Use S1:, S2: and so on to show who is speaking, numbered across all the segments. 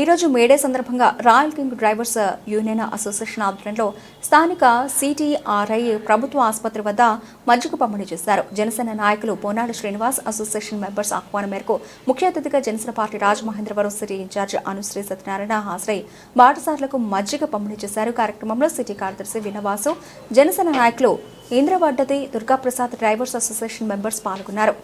S1: ఈ రోజు మేడే సందర్భంగా royal king drivers union association ఆధ్వర్యంలో స్థానిక సిటీఆర్ఐ ప్రభుత్వ ఆసుపత్రి వద్ద మజ్జిగ పంపిణీ చేశారు. జనసేన నాయకులు పోనాడు శ్రీనివాస్ అసోసియేషన్ మెంబర్స్ ఆహ్వానం మేరకు ముఖ్య అతిథిగా Janasena party Rajamahendravaram city incharge Anusri Satyanarayana హాజరై బాటసార్లకు మజ్జిగ పంపిణీ చేశారు. కార్యక్రమంలో సిటీ కార్యదర్శి వినవాసు జనసేన నాయకులు Indravaddati Durgaprasad drivers association members పాల్గొన్నారు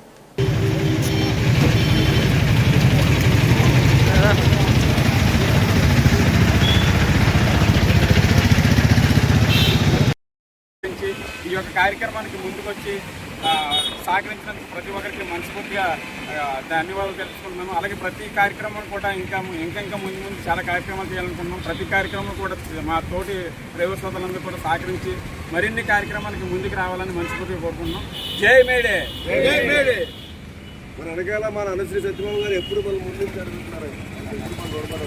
S2: నుంచి ఈ యొక్క కార్యక్రమానికి ముందుకొచ్చి ఆ, సహకరించినందుకు ప్రతి ఒక్కరికి మనస్ఫూర్తిగా ధన్యవాదాలు తెలుసుకుంటున్నాను అలాగే ప్రతి కార్యక్రమం కూడా ఇంకా ఇంకా ఇంకా ముందు ముందు చాలా కార్యక్రమాలు చేయాలనుకుంటున్నాం. ప్రతి కార్యక్రమం కూడా మా తోటి డ్రైవర్ సోదరులందరూ కూడా సహకరించి మరిన్ని కార్యక్రమానికి ముందుకు రావాలని మనస్ఫూర్తిగా కోరుకుంటున్నాం. జై మేడే! జై మేడే!
S3: మన వెనకాల మన అనుశ్రీ సత్యబాబు గారు ఎప్పుడు మన ముందు జరుగుతున్నారు? మన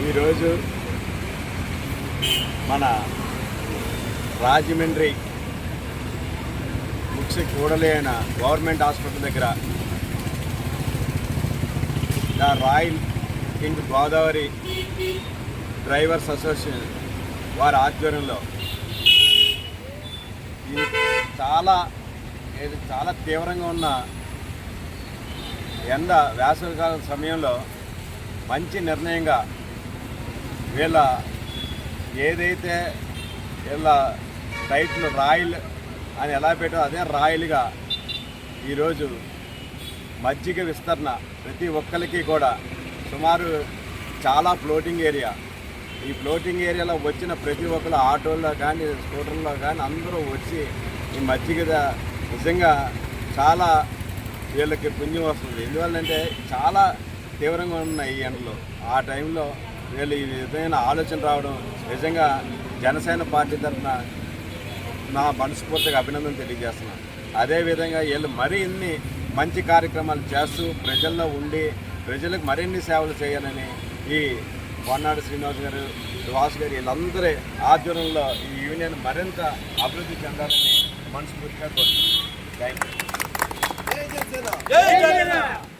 S2: ఈరోజు మన రాజమండ్రి ముఖ్య కూడలి అయిన గవర్నమెంట్ హాస్పిటల్ దగ్గర the royal king Godavari drivers association వారి ఆధ్వర్యంలో ఇది చాలా ఇది చాలా తీవ్రంగా ఉన్న ఎండ వేసవికాల సమయంలో మంచి నిర్ణయంగా వీళ్ళ ఏదైతే వీళ్ళ టైటిల్ రాయల్ అని ఎలా పెట్టారో అదే రాయల్గా ఈరోజు మజ్జిగ విస్తరణ ప్రతి ఒక్కరికి కూడా సుమారు చాలా ఫ్లోటింగ్ ఏరియా. ఈ ఫ్లోటింగ్ ఏరియాలో వచ్చిన ప్రతి ఒక్కరు ఆటోల్లో కానీ స్కూటర్లో కానీ అందరూ వచ్చి ఈ మజ్జిగ నిజంగా చాలా వీళ్ళకి పుణ్యం వస్తుంది. ఎందువల్లంటే చాలా తీవ్రంగా ఉన్నాయి ఈ ఎండలు. ఆ టైంలో వీళ్ళు ఈ విధమైన ఆలోచన రావడం నిజంగా జనసేన పార్టీ తరఫున నా మనస్ఫూర్తిగా అభినందన తెలియజేస్తున్నాను అదేవిధంగా వీళ్ళు మరి ఇన్ని మంచి కార్యక్రమాలు చేస్తూ ప్రజల్లో ఉండి ప్రజలకు మరిన్ని సేవలు చేయాలని ఈ పొన్నాడు శ్రీనివాస్ గారు సుభాష్ గారు వీళ్ళందరి ఆధ్వర్యంలో ఈ యూనియన్ మరింత అభివృద్ధి చెందాలని మనస్ఫూర్తిగా కోరుతున్నాను థ్యాంక్ యూ